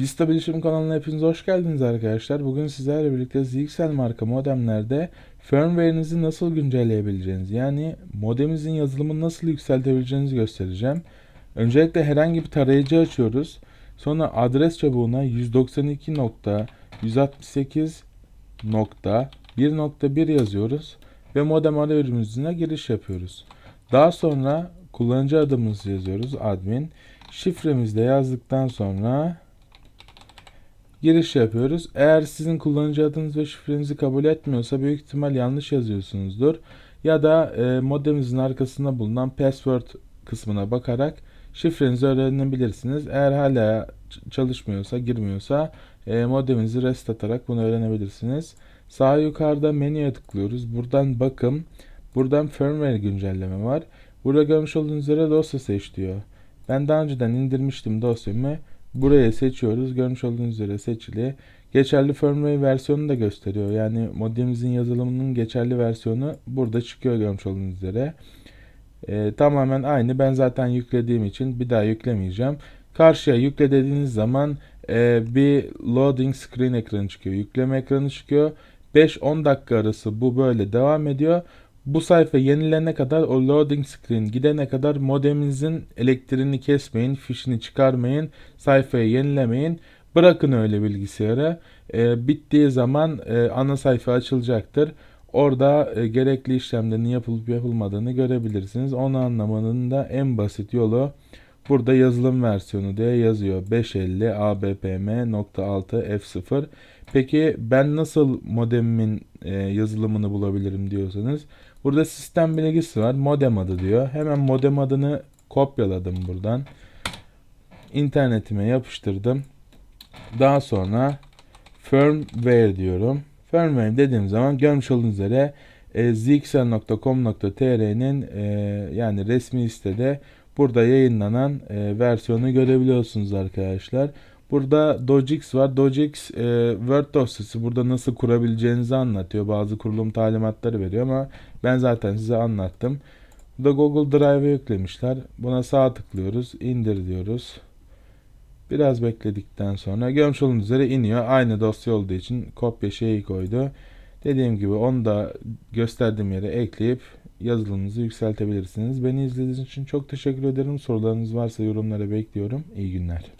Vista Bilişim kanalına hepiniz hoş geldiniz arkadaşlar. Bugün sizlerle birlikte ZXL marka modemlerde firmware'inizi nasıl güncelleyebileceğiniz yani modeminizin yazılımını nasıl yükseltebileceğinizi göstereceğim. Öncelikle herhangi bir tarayıcı açıyoruz. Sonra adres çubuğuna 192.168.1.1 yazıyoruz ve modem arayüzüne giriş yapıyoruz. Daha sonra kullanıcı adımızı yazıyoruz admin. Şifremizi de yazdıktan sonra giriş yapıyoruz. Eğer sizin kullanıcı adınız ve şifrenizi kabul etmiyorsa büyük ihtimal yanlış yazıyorsunuzdur. Ya da e, modemimizin arkasında bulunan password kısmına bakarak şifrenizi öğrenebilirsiniz. Eğer hala çalışmıyorsa, girmiyorsa e, modeminizi rest atarak bunu öğrenebilirsiniz. Sağ yukarıda menüye tıklıyoruz. Buradan bakım, buradan firmware güncelleme var. Burada görmüş olduğunuz üzere dosya seç diyor. Ben daha önceden indirmiştim dosyamı. Buraya seçiyoruz. Görmüş olduğunuz üzere seçili. Geçerli firmware versiyonunu da gösteriyor. Yani modemimizin yazılımının geçerli versiyonu burada çıkıyor görmüş olduğunuz üzere. Ee, tamamen aynı. Ben zaten yüklediğim için bir daha yüklemeyeceğim. Karşıya yükle dediğiniz zaman e, bir loading screen ekranı çıkıyor. Yükleme ekranı çıkıyor. 5-10 dakika arası bu böyle devam ediyor. Bu sayfa yenilene kadar o loading screen gidene kadar modeminizin elektriğini kesmeyin, fişini çıkarmayın, sayfayı yenilemeyin. Bırakın öyle bilgisayara. Ee, bittiği zaman e, ana sayfa açılacaktır. Orada e, gerekli işlemlerin yapılıp yapılmadığını görebilirsiniz. Onu anlamanın da en basit yolu burada yazılım versiyonu diye yazıyor. 550 ABPM.6 F0. Peki ben nasıl modemimin e, yazılımını bulabilirim diyorsanız burada sistem bilgisi var. Modem adı diyor. Hemen modem adını kopyaladım buradan. İnternetime yapıştırdım. Daha sonra firmware diyorum. Firmware dediğim zaman görmüş olduğunuz üzere e, zxl.com.tr'nin e, yani resmi sitede burada yayınlanan e, versiyonu görebiliyorsunuz arkadaşlar. Burada Dojix var. Dojix e, Word dosyası burada nasıl kurabileceğinizi anlatıyor. Bazı kurulum talimatları veriyor ama ben zaten size anlattım. Burada Google Drive'e yüklemişler. Buna sağ tıklıyoruz. indir diyoruz. Biraz bekledikten sonra görmüş olduğunuz üzere iniyor. Aynı dosya olduğu için kopya şeyi koydu. Dediğim gibi onu da gösterdiğim yere ekleyip yazılımınızı yükseltebilirsiniz. Beni izlediğiniz için çok teşekkür ederim. Sorularınız varsa yorumlara bekliyorum. İyi günler.